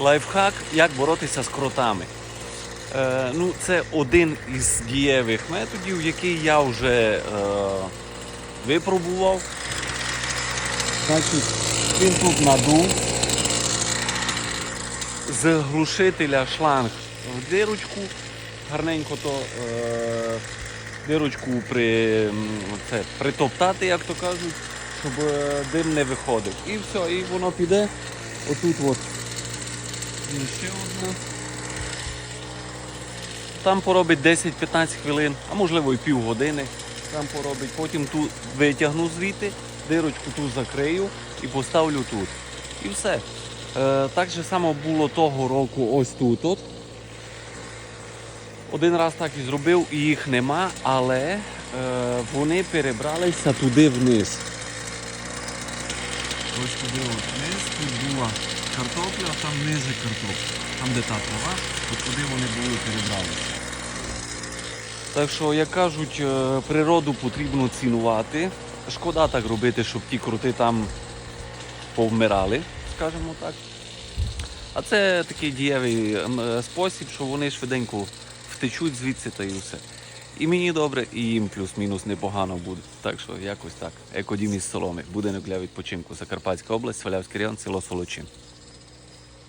Лайфхак, як боротися з кротами. Е, ну, це один із дієвих методів, який я вже е, випробував. Значить, він тут надув. З глушителя шланг в дирочку. Гарненько то е, дирочку при, це, притоптати, як то кажуть, щоб е, дим не виходив. І все, і воно піде отут от. Ще одна. Там поробить 10-15 хвилин, а можливо і півгодини. Там поробить. Потім ту витягну звідти, дирочку ту закрию і поставлю тут. І все. Е, так же само було того року ось тут. От. Один раз так і зробив, і їх нема, але е, вони перебралися туди вниз. Ось туди от вниз, була картопля, а там ниже картопля. Там де та трава, от туди вони були перебралися. Так що, як кажуть, е, природу потрібно цінувати. Шкода так робити, щоб ті крути там повмирали, скажімо так. А це такий дієвий е, спосіб, що вони швиденько втечуть звідси та і все. І мені добре, і їм плюс-мінус непогано буде. Так що якось так. Екодім із соломи. Будинок для відпочинку. Закарпатська область, Свалявський район, село Солочин.